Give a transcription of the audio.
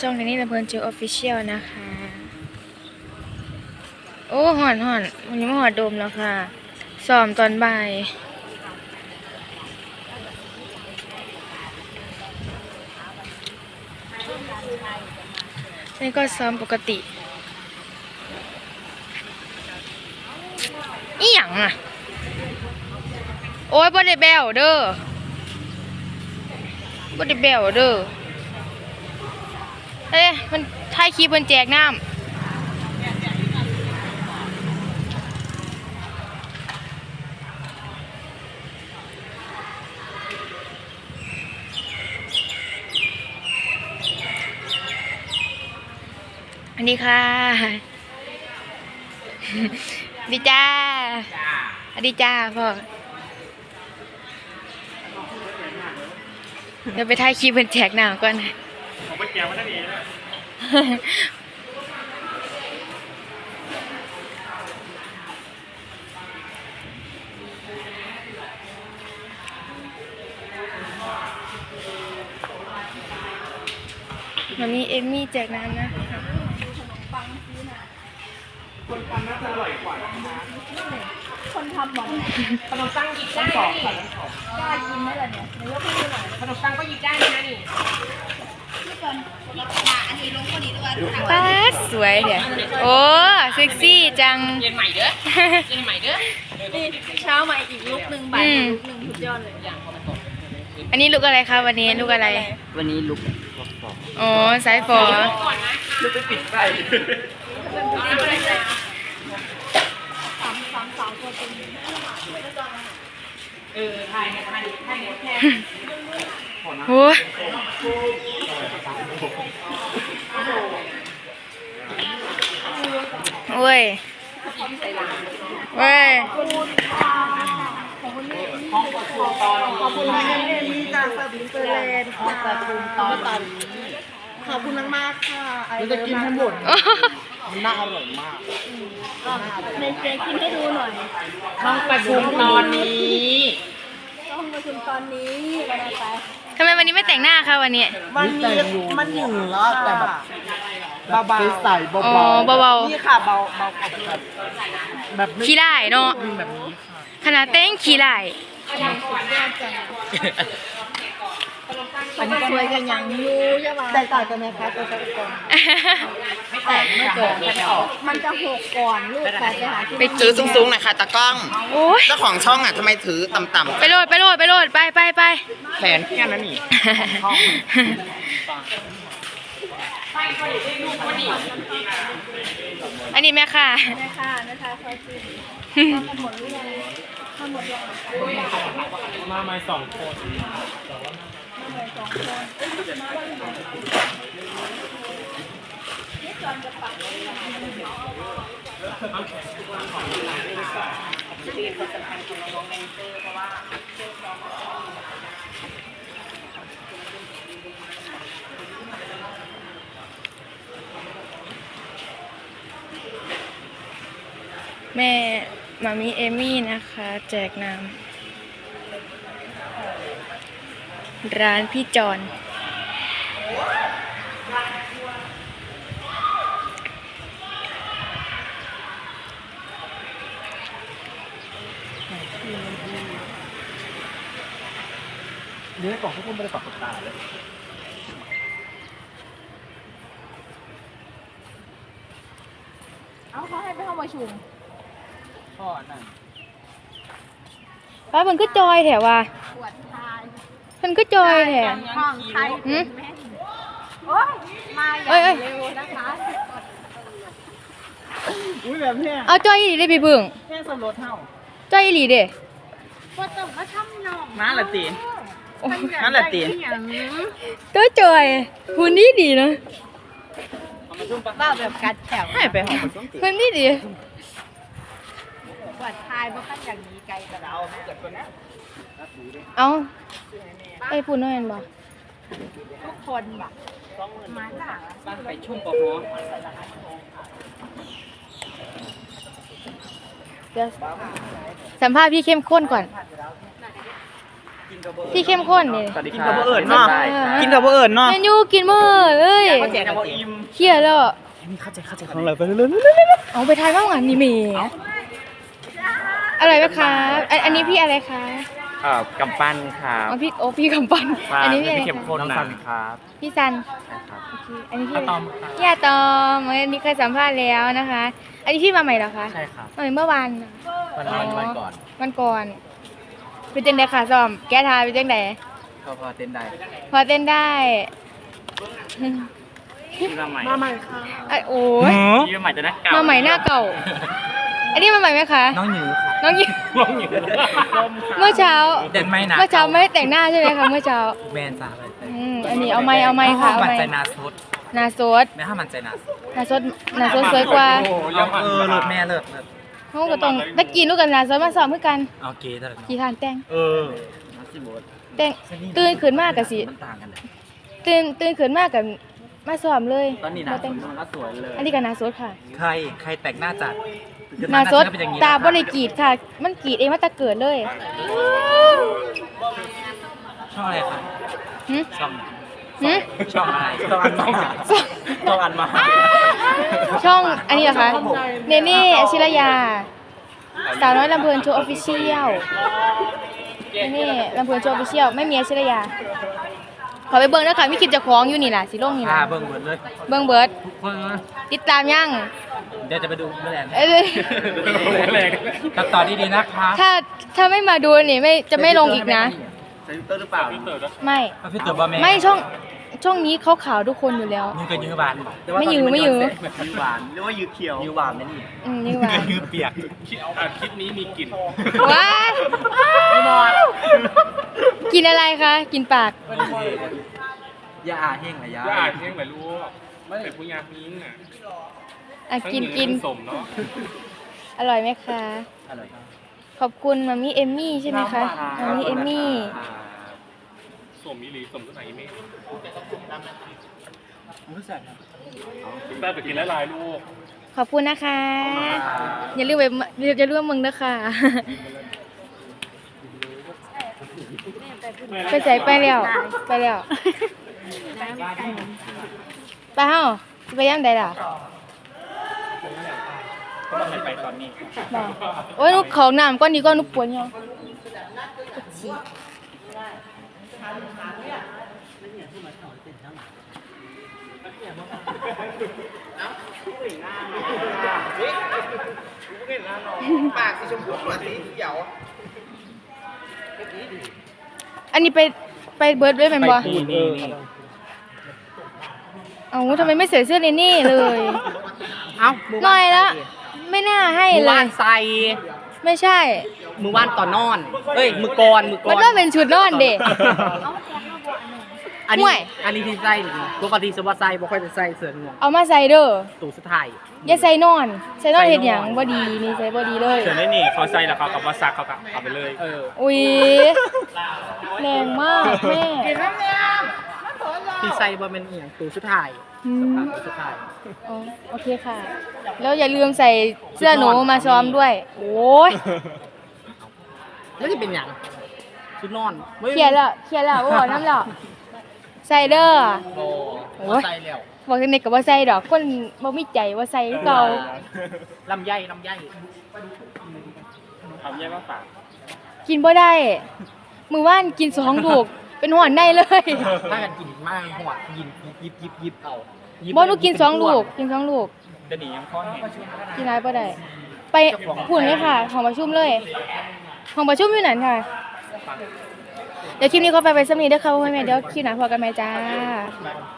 ช่องนี้นะเพิ่นเจอออฟฟิเชียลนะคะ โอ้หอนหอนวันนี้มาหอดโดมแล้วค่ะซ้อมตอนบ่ายนี่ก็ซ้อมปกติอีหยังอะ โอ้ยบ่ได้แบวเด้อบ่ได้แบวเด้อ เอ้ยมันถ่ายคลิปเพิ่นแจกน้ำอันนี้ค่ะดีจ้าสวัสดีจ้าพ่อเดี๋ยวไปถ่ายคลิปเพิ่นแจกหน้ำก่อนนะ ผมเป็นแกวมาได้ดีนะมันมีเอมมี่แจกน้ำนะคนทำน่าจะอร่อยกว่านะคะคนทำหมอนขนมปังหยิบได้สนะองนี่ค่ะทั้งสองกล้ากินไหมล่ะเนี่ยนายกให้ดูหน่อยขนมปังก็หยิบได้นะนี่ ป๊าดสวยเดี๋ยวโอ้เซ็กซี่จังเย็นใหม่เด้อเย็นใหม่เด้อนี่เช้ามาอีกลุกหนึ่งบ่ายอืมลุกหนึ่งสุดยอดเลยอย่างพอมันตกอันนี้ลูกอะไรคะวันนี้ลูกอะไร วันนี้ลุกอ๋อสายฝอก่อนนะลุกไปปิดไฟสามสามสาวตัวเป็นเออถ่ายเนี่ยถ่ายเนี่ยถ่ายเนี่ยแค่ โอ้ยโอ้ยเว้ยขอบคุณมากเอมี่จากสวิตเซอร์แลนด์ค่ะขอบคุณตอนตันขอบคุณมากๆค่ะไอ้เราจะกินให้หมดมันน่าอร่อยมากในเจ๊กินให้ดูหน่อยห้องประชุมตอนนี้ ต้องมาคุณตอนนี้ไปไปทำไมวันนี้ไม่แต่งหน้าคะวันนี้ มันมีมันหนึ่งแล้วแต่แบบเบาๆใส่เบาอ๋อเบานี่ค่ะเบาเบาแบบแบบไม่ๆขี้ได้เนาะแบบนี้ค่ะขนาดเต้งขี้ได้ อันนี้สวยกันอย่างยูใช่ไหมแตกต่างกันไหมคะตัวตะกอนแตกไม่เกิดไม่ออก มันจะหกก่อนลูกแต่ไปหาที่ไปถือสูงๆหน่อยค่ะตะกล้องโอ้ยเจ้าของช่องอะทำไมถือต่ำไปโหลดไปโหลดไปโหลดไปไปไปๆแขนแค่นั้นนี่อันนี้แม่ค่ะนะคะนะคะซอยจีนทำหมดหรือยังทำหมดยังมาไม่สองคน แม่มามีเอมี่นะคะ แจกน้ำ ร้านพี่จอนเนื้อของพวกคุณไม่ได้ปรับตาเลยเอาเขาให้ไปห้องประชุมพ่อนั่น ป้ามันก็จอยแถวว่าปวดทาย มันก็จอยแถวห้องไทยหืมแม่นโอ้ยมาอย่าเอ้ยเอ้ยงเร็วนะคะอุ้ยแบบเนี้ยเอาจอยอีหลีได้พี่พึ่งแค่สมรสเท่าจอยอีหลีเด้ว่าต้องมาทำน้องนั่นแหละตีโอ้ยนั่นแหละตีอย่างนี้ตัวจอยหุ่นดีดีนะว่าแบบกัดแถวให้ไปหอมส้มตีหุ่นดีดี ปวดทายเพราะขั้นอย่างนี้ไกลกับเราเอาไอ้พูดน้อยเห็นบ่ทุกคนแบบมาจากบ้านไปชุ่มปอหัวเดี๋ยวสัมภาษณ์พี่เข้มข้นก่อนที่เข้มข้นนี่สวัสดีกินครักับบเอิญเนาะได้กินกับเอิญเนาะเมนูกินมื้อเลยเขาแจกกับอิ่มเครียดแล้วเข้าใจเข้าใจของเราไปเรื่อยเอาไปทานบ้างอะนี่เม อะไรไหมคะอันอันนี้พี่อะไรคะๆอ่ากำปั้นครับอ๋อพี่โอ้พี่กำปั้นอันนี้พี่อะไรเข้มคะข้นนะครับพี่ซันนะครับโอเคอันนี้พี่อะตอมพี่อาตอมอันนี้เคยสัมภาษณ์แล้วนะคะ อันนี้พี่มาใหม่เหรอคะใช่ครับมาใหม่เมื่อวานวันวันวันก่อนวันก่อนเป็นจังไดค่ะซ้อม แก้ทาเป็นจังไดก็พอเต้นได้พอเต้นได้ที่มาใหม่มาใหม่ค่ะอะโอ้ยที่มาใหม่จะนักเก่ามามาใหม่หน้าเก่า อันนี้มาใหม่ไหมคะ น้องหนูค่ะน้องยิน้องหนูเมื่อเช้า เด่นไม่นะเมื่อเช้าไม่ได้แต่งหน้าใช่ไหมคะ เมื่อเช้า แมนจ้าเลยอืมอันนี้เอาไม้เอาไม้ค่ะเอามันไม้ใจนาสดหนาโซดแม่ถ้ามันใจนาสดหนาโซดหนาโซดสวยกว่ายังเออเลิศแม่เลิศเลิศเขาก็ต้องตะกี้ลูกกันหนาโซดมาสอบเพื่อกันโอเคเท่าไหร่กี่ทานแต่ง เออสิบดแต่ง ตื่นขึ้นมากกับสิ มันต่างกันเลยตื่น ตื่นขึ้นมากกับมาสอบเลยตอนนี้นะบ่แต่งมันก็สวยเลยอันนี้กับหนาโซดค่ะ ใครใครแต่งหน้าจัด หนาโซดเป็นอย่างนี้ตาบริกรีดค่ะ มันกรีดเองมาแตะเกิดเลยช่องอะไรคะหึช่องหึช่องอะไรช่องอันมาช่องอันมาช่องอันนี้เหรอคะเนเน่อชิรยา สาวน้อยลำเพลินโชว์ออฟฟิเชียลเนเน่ลำเพลินโชว์ออฟฟิเชียลไม่มีอชิรยา ขอไปเบิ้งนะคะมีคลิปเจะคล้าของอยู่นี่ล่ะสิลงนี่พาล่ะเบิ่งหมดเลยเบิ้งเบิร์ดทุกคนนะติดตามยัง เดี๋ยวจะไปดูเมื่อไหร่เอ้ยตัดต่อดีๆนะคะถ้าถ้าไม่มาดูนี่ไม่จะไม่ลงอีกนะ ใส่ฟิลเตอร์หรือเปล่าไม่ เอาพี่เต๋อบ่แม่ไม่ช่องช่องนี้เขาขาวทุกคนอยู่แล้ว ยืนกับยืนบานไม่ยืนไม่ยืนยืนหวานหรือว่ายืนเขียวยืนหวานนั่นนี่อืมนี่หว่ายืนเปียกว้าย กินอะไรคะ กินปากยาอาแห้งอะยาก็อ่านเที่ยงไหมลูกเป็นผู้ยากนิ้งอะอะ กินกินสมเนาะอร่อยไหมคะ อร่อยครับขอบคุณมามี่เอมมี่ใช่ไหมคะมามี่เอมมี่ สมมิลีสมตัวไหนไม่รู้สึกครับได้ไปกินหลายๆลูกขอบคุณนะคะ อย่าลืมไปอย่าลืมมึงนะคะ ไปใส่ไปแล้วไปแล้วไปเฮ้าสิไปย่ำใดล่ะก็ต้องไปตอนนี้บอกโอ้ยหนุของน้ำก้อนนี้ก้อนนุปวดยัง อันนี้ไปไปเบิร์ดด้วยเป็นบ่นี่นี่นี่เอ้าทำไมไม่ใส่เสื้อเนนี่เลยเอ้าน้อยละไม่น่าให้มือเลวายนใส่ไม่ใช่ มือวานต่อนนอน เอ้ย มือก่อนมือก่มัอนนก็เป็นชุดนอนเด็ก อันห่นี้วย อันนี้ที่ใส่นี่ปกติสวัสดิ์ใส่บ่ค่อยจะใส่เสื้อหนวงเอามาใส่เด้อ ตู่สุดท้าย อย่าใส่นอน ใส่นอนเห็นอย่างบ่ดีนี่ใส่บ่ดีเลยเสร็จแล้วนี่เขาใส่แล้วเขากับว่าซักเขากับเอาไปเลยเอออุ้ยแรงมากแม่ที่ใส่บ่เป็นอหย่างตู่สุดท้ายอืมตู่สุดท้ายอ๋อโอเคค่ะ แล้วอย่าลืมใส่เสื้อหนูมาซ้อมด้วย โอ้ยแล้วจะเป็นหยังชุดนอนว้เคลียร์แล้วเคลียร์แล้วบ่บอกน้ำแล้วใส่เด้อ โอ้โอ้ยใส่แล้วบอกจังได๋ก็บ่ใส่ดอกคนบ่มีใจว่าใส่คือเก่าลำไยลำไยทำแย่มากฝากกินบ่ได้ มือว่านกินสองลูก เป็นหอนได้เลยถ้ากันกินมากหัวยินยิบยิบยิบเอายิบ่หนูกินสองลูก กินสองลูกจะหนียังข้อเห็นกินอะไรบ่ได้ ไปหุ่นเลยค่ะห้องประชุมเลยห้องประชุมอยู่นั่นค่ะเดี๋ยวคลิปนี้เขาไปไปสำนีเด้อค่ะพ่อแม่เดี๋ยวคลิปหน้าพอกันไหมจ้าบ